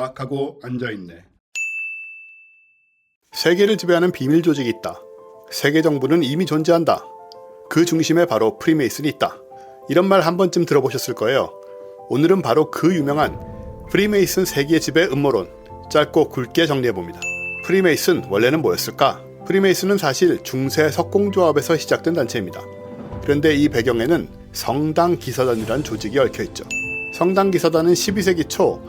과학하고 앉아있네. 세계를 지배하는 비밀 조직이 있다. 세계 정부는 이미 존재한다. 그 중심에 바로 프리메이슨이 있다. 이런 말 한 번쯤 들어보셨을 거예요. 오늘은 바로 그 유명한 프리메이슨 세계 지배 음모론 짧고 굵게 정리해 봅니다. 프리메이슨 원래는 뭐였을까? 프리메이슨은 사실 중세 석공조합에서 시작된 단체입니다. 그런데 이 배경에는 성당 기사단이라는 조직이 얽혀 있죠. 성당 기사단은 12세기 초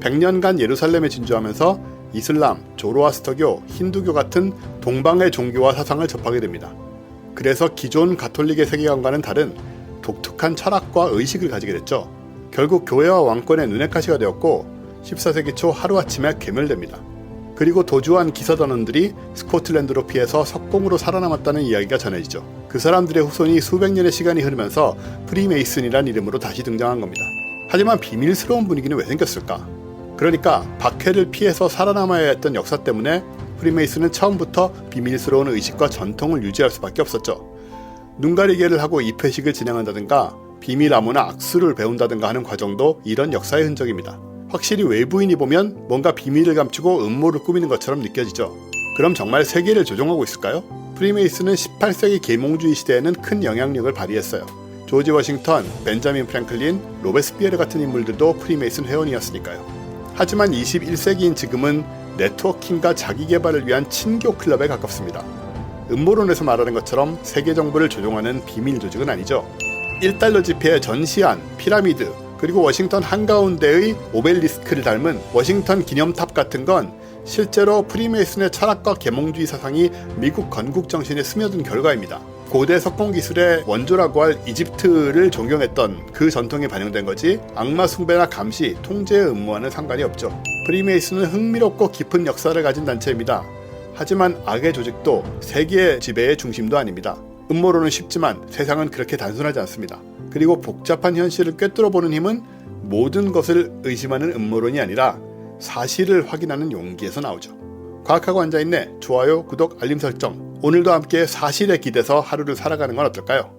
100년간 예루살렘에 진주하면서 이슬람, 조로아스터교, 힌두교 같은 동방의 종교와 사상을 접하게 됩니다. 그래서 기존 가톨릭의 세계관과는 다른 독특한 철학과 의식을 가지게 됐죠. 결국 교회와 왕권의 눈엣가시가 되었고 14세기 초 하루아침에 괴멸됩니다. 그리고 도주한 기사단원들이 스코틀랜드로 피해서 석공으로 살아남았다는 이야기가 전해지죠. 그 사람들의 후손이 수백 년의 시간이 흐르면서 프리메이슨이란 이름으로 다시 등장한 겁니다. 하지만 비밀스러운 분위기는 왜 생겼을까? 그러니까 박해를 피해서 살아남아야 했던 역사 때문에 프리메이슨은 처음부터 비밀스러운 의식과 전통을 유지할 수밖에 없었죠. 눈 가리개를 하고 입회식을 진행한다든가 비밀 암호나 악수를 배운다든가 하는 과정도 이런 역사의 흔적입니다. 확실히 외부인이 보면 뭔가 비밀을 감추고 음모를 꾸미는 것처럼 느껴지죠. 그럼 정말 세계를 조종하고 있을까요? 프리메이슨은 18세기 계몽주의 시대에는 큰 영향력을 발휘했어요. 조지 워싱턴, 벤자민 프랭클린, 로베스피에르 같은 인물들도 프리메이슨 회원이었으니까요. 하지만 21세기인 지금은 네트워킹과 자기 개발을 위한 친교 클럽에 가깝습니다. 음모론에서 말하는 것처럼 세계 정부를 조종하는 비밀 조직은 아니죠. 1달러 지폐의 전시안, 피라미드, 그리고 워싱턴 한가운데의 오벨리스크를 닮은 워싱턴 기념탑 같은 건 실제로 프리메이슨의 철학과 계몽주의 사상이 미국 건국 정신에 스며든 결과입니다. 고대 석공 기술의 원조라고 할 이집트를 존경했던 그 전통이 반영된 거지 악마 숭배나 감시, 통제의 음모와는 상관이 없죠. 프리메이슨은 흥미롭고 깊은 역사를 가진 단체입니다. 하지만 악의 조직도 세계의 지배의 중심도 아닙니다. 음모론은 쉽지만 세상은 그렇게 단순하지 않습니다. 그리고 복잡한 현실을 꿰뚫어 보는 힘은 모든 것을 의심하는 음모론이 아니라 사실을 확인하는 용기에서 나오죠. 과학하고 앉아있네. 좋아요, 구독, 알림 설정. 오늘도 함께 사실에 기대서 하루를 살아가는 건 어떨까요?